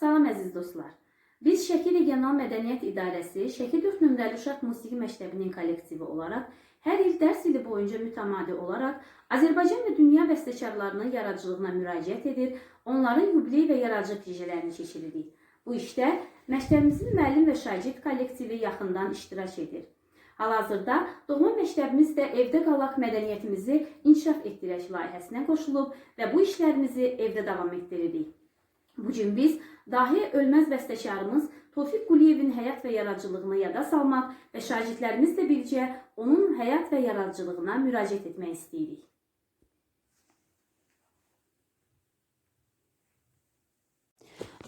Salam əziz dostlar. Biz Şəki Regional Mədəniyyət İdarəsi Şəki 4 nömrəli uşaq musiqi məktəbinin kollektivi olaraq hər il dərs ili boyunca mütəmadi olaraq Azərbaycan və dünya bəstəkarlarının yaradıcılığına müraciət edir, onların yubiley və yaradıcı pijələrini keçiririk. Bu işdə məktəbimizin müəllim və şagird kollektivi yaxından iştirak edir. Hal-hazırda doğma məktəbimiz də evdə qalaq mədəniyyətimizi inkişaf etdirək layihəsinə qoşulub və bu işlərimizi evdə davam etdiririk. Bu gün biz dahi ölməz bəstəkarımız Tofiq Quliyevin həyat və yaradıcılığını yada salmaq və şagirdlərimizlə birgə onun həyat və yaradıcılığına müraciət etmək istəyirik.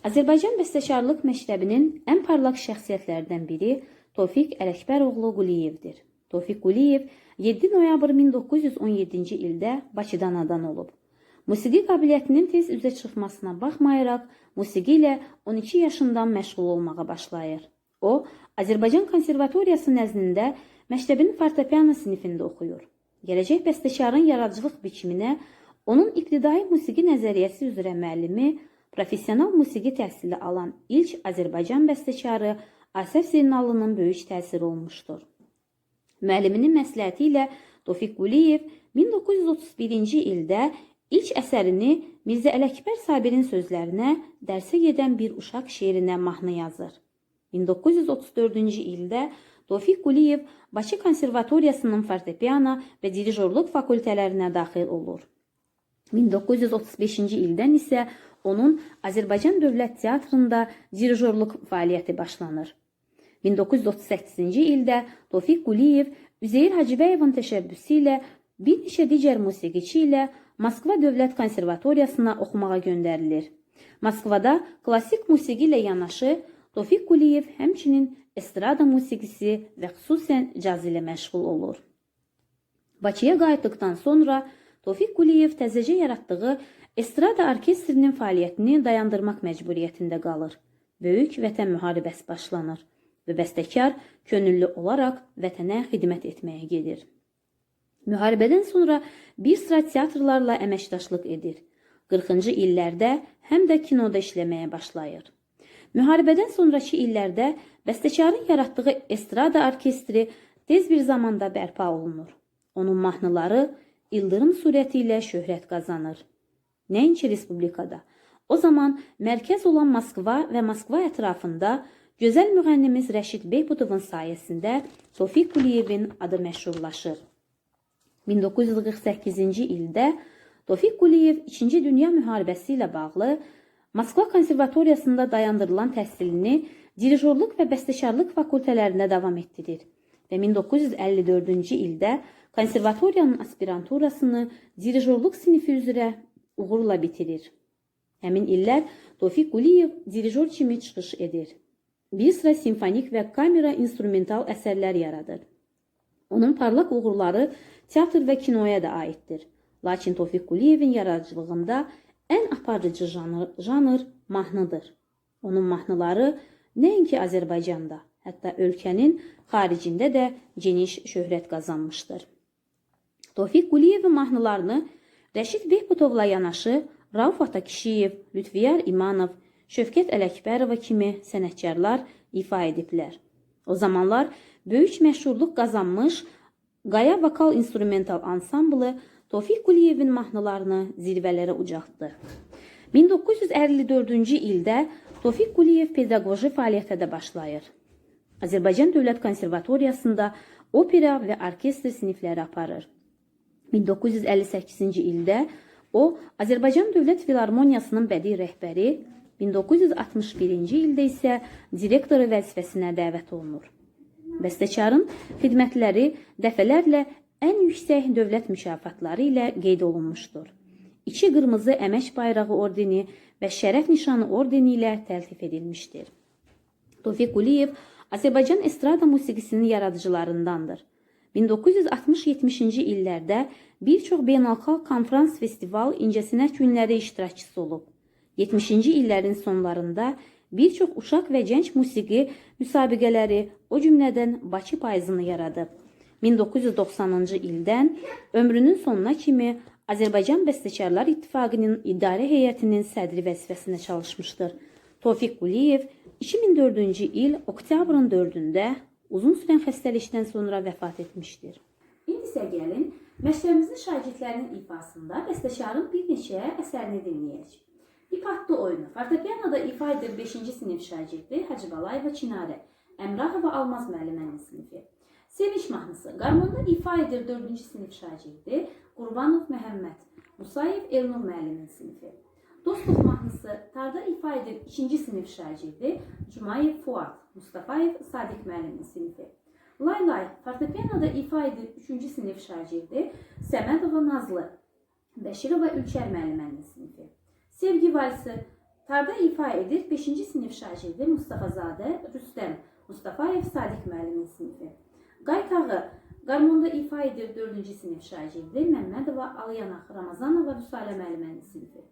Azərbaycan Bəstəkarlıq Məktəbinin ən parlaq şəxsiyyətlərdən biri Tofiq Ələkbəroğlu Quliyevdir. Tofiq Quliyev 7 noyabr 1917-ci ildə Bakıda anadan olub. Musiqi qabiliyyətinin tez üzə çıxmasına baxmayaraq, musiqi ilə 12 yaşından məşğul olmağa başlayır. O, Azərbaycan Konservatoriyası nəzdində məktəbin fortepiano sinifində oxuyur. Gələcək bəstəkarın yaradıcılıq biçiminə onun ibtidai musiqi nəzəriyyəsi üzrə müəllimi, professional musiqi təhsili alan ilk Azərbaycan bəstəkarı Asəf Zeynallının böyük təsiri olmuşdur. Müəlliminin məsləhəti ilə Tofiq Quliyev 1931-ci ildə ilk əsərini Mirzə Ələkbər Sabirin sözlərinə dərsə gedən bir uşaq şeirinə mahnı yazır. 1934-cü ildə Tofiq Quliyev Bakı Konservatoriyasının fortepiano və dirijorluq fakültələrinə daxil olur. 1935-ci ildən isə onun Azərbaycan Dövlət Teatrında dirijorluq fəaliyyəti başlanır. 1938-ci ildə Tofiq Quliyev Üzeyir Hacıbəyevin təşəbbüsü ilə bir neçə digər musiqiçi ilə Moskva Dövlət Konservatoriyasına oxumağa göndərilir. Moskvada klassik musiqi ilə yanaşı Tofiq Quliyev həmçinin estrada musiqisi və xüsusən caz ilə məşğul olur. Bakıya qayıtdıqdan sonra Tofiq Quliyev təzəcə yaratdığı estrada orkestrinin fəaliyyətini dayandırmaq məcburiyyətində qalır. Böyük vətən müharibəsi başlanır və bəstəkar könüllü olaraq vətənə xidmət etməyə gedir. Müharibədən sonra bir sıra teatrlarla əməkdaşlıq edir. 40-cı illərdə həm də kinoda işləməyə başlayır. Müharibədən sonrakı illərdə bəstəkarın yaratdığı estrada orkestri tez bir zamanda bərpa olunur. Onun mahnıları ildırım surəti ilə şöhrət qazanır. Nəinki respublikada, o zaman mərkəz olan Moskva və Moskva ətrafında gözəl müğənnimiz Rəşid Beybutovun sayəsində Tofiq Quliyevin adı məşhurlaşır. 1948-ci ildə Tofiq Quliyev 2-ci Dünya müharibəsi ilə bağlı Moskva konservatoriyasında dayandırılan təhsilini dirijorluq və bəstəkarlıq fakültələrində davam etdirir və 1954-cü ildə konservatoriyanın aspiranturasını dirijorluq sinifi üzrə uğurla bitirir. Həmin illər Tofiq Quliyev dirijor kimi çıxış edir. Bir sıra simfonik və kamera instrumental əsərlər yaradır. Onun parlaq uğurları teatr və kinoya da aiddir. Lakin Tofiq Quliyevin yaradıcılığında ən aparıcı janr, janr mahnıdır. Onun mahnıları nəinki Azərbaycanda, hətta ölkənin xaricində də geniş şöhrət qazanmışdır. Tofiq Quliyevin mahnılarını Rəşid Behbutovla yanaşı Rauf Atakişiyev, Lütfiyar İmanov, Şövkət Ələkbərova kimi sənətkarlar ifa ediblər. O zamanlar böyük məşhurluq qazanmış Qaya vokal instrumental ansamblı Tofiq Quliyevin mahnılarını zirvələrə ucaltdı. 1954-cü ildə Tofiq Quliyev pedaqoji fəaliyyətə də başlayır. Azərbaycan Dövlət Konservatoriyasında opera və orkestr sinifləri aparır. 1958-ci ildə o Azərbaycan Dövlət Filarmoniyasının bədii rəhbəri, 1961-ci ildə isə direktoru vəzifəsinə dəvət olunur. Bəstəkarın xidmətləri dəfələrlə ən yüksək dövlət mükafatları ilə qeyd olunmuşdur. İki qırmızı əmək bayrağı ordeni və şərəf nişanı ordeni ilə təltif edilmişdir. Tofiq Quliyev Azərbaycan estrada musiqisinin yaradıcılarındandır. 1960-70-ci illərdə bir çox beynəlxalq konfrans, festival, incəsənət günləri iştirakçısı olub. 70-ci illərin sonlarında bir çox uşaq və gənc musiqi müsabiqələri, o cümlədən Bakı payızını yaradıb. 1990-cı ildən ömrünün sonuna kimi Azərbaycan Bəstəkarlar İttifaqının idarə heyətinin sədri vəzifəsində çalışmışdır. Tofiq Quliyev 2004-cü il oktyabrın 4-də uzun sürən xəstəlikdən sonra vəfat etmişdir. İndi isə gəlin məktəbimizin şagirdlərinin ifasında bəstəkarın bir neçə əsərini dinləyək. İp adlı oyunu fortepianoda ifa edir 5-ci sinif şagirdi Hacıbalayeva Çinarə, Əmrahova Almaz müəllimənin sinifi. Sevinç mahnısı qarmonda ifa edir 4-cü sinif şagirdi Qurbanov Məhəmməd, Musayev Elnur müəllimin sinifi. Dostluq mahnısı tarda ifa edir 2-ci sinif şagirdi Cumayev Fuad, Mustafayev Sadiq müəllimin sinifi. Lay Lay fortepianoda ifa edir 3-cü sinif şagirdi Səmədova Nazlı, Bəşirova Ülkər müəllimənin sinifi. Sevgi valsi tarda ifa edir 5-ci sinif şagirdi Mustafazadə Rüstəm, Mustafayev Sadiq müəllimin sinifi. Qaytağı Qarmonda ifa edir 4-cü sinif şagirdi Məmmədova Alyanaq Ramazanova Vüsalə müəllimənin sinifi.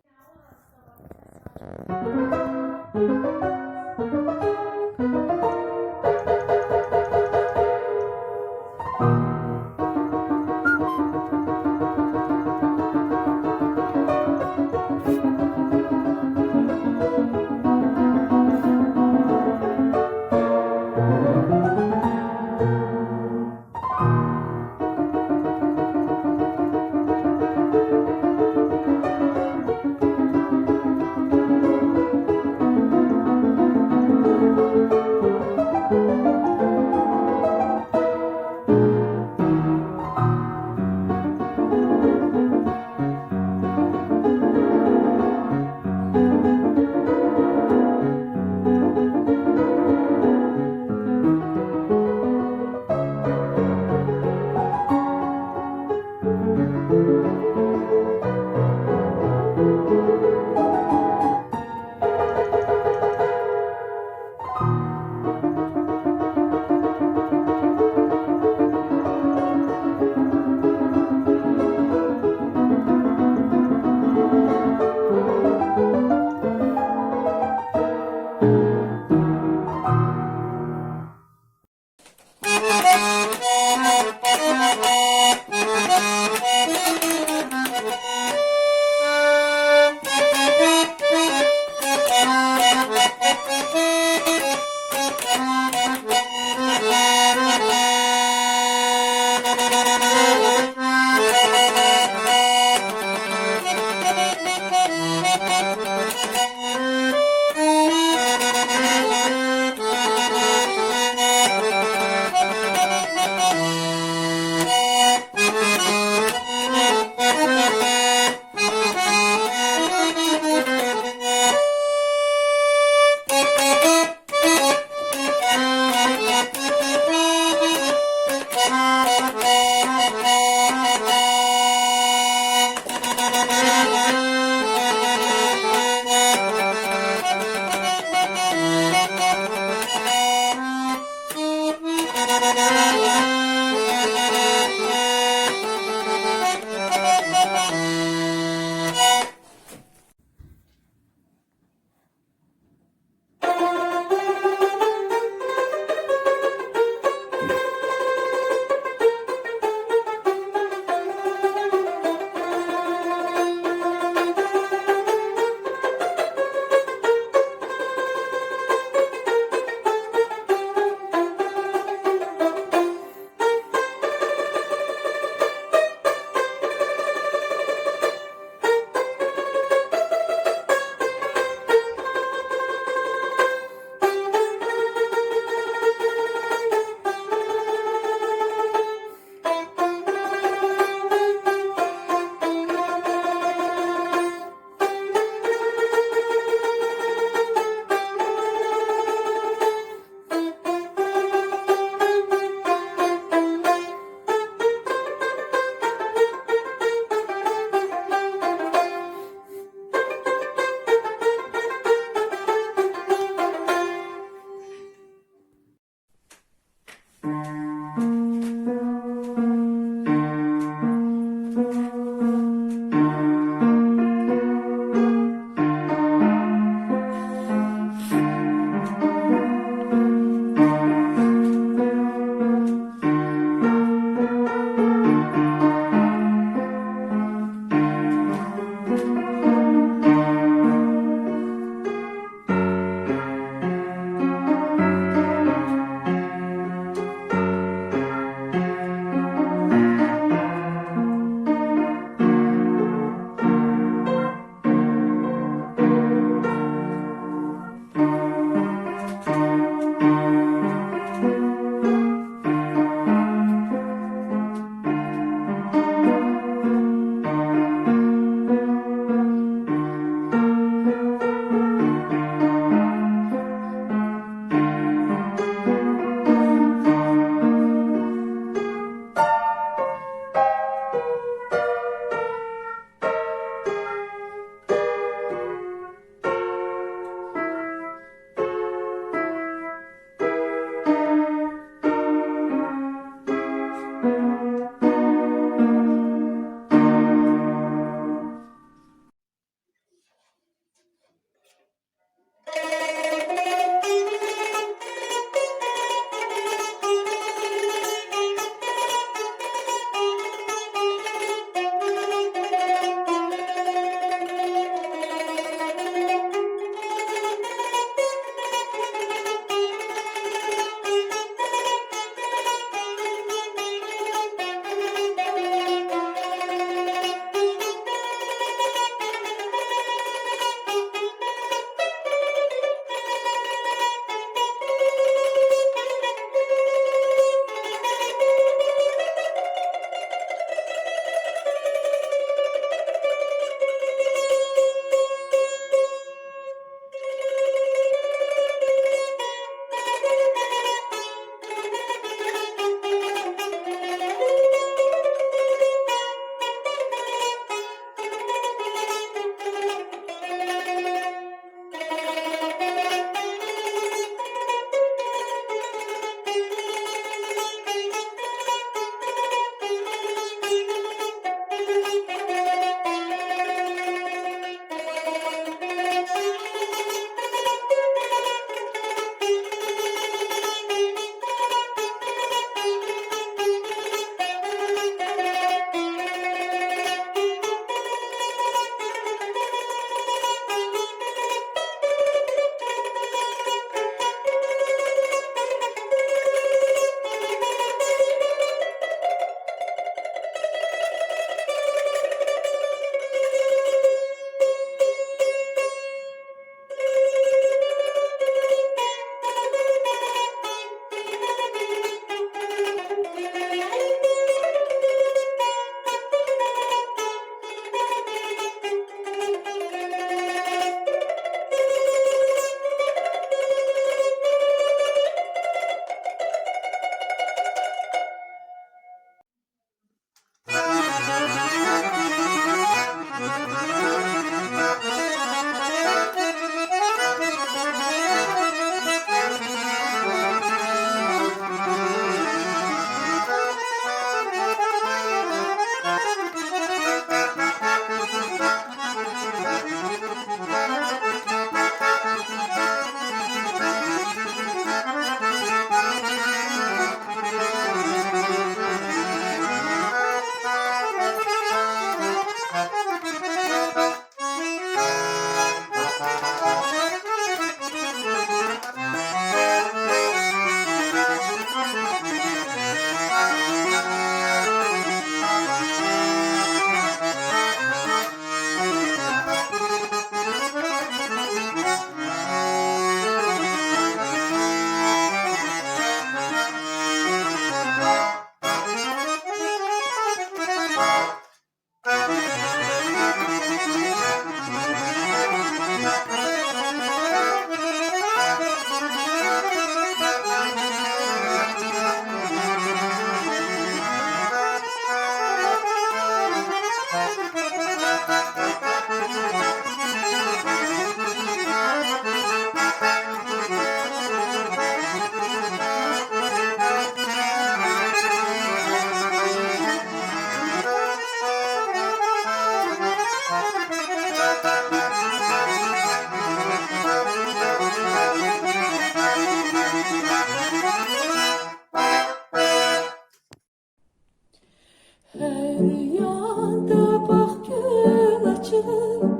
rüyanda bak gün açılır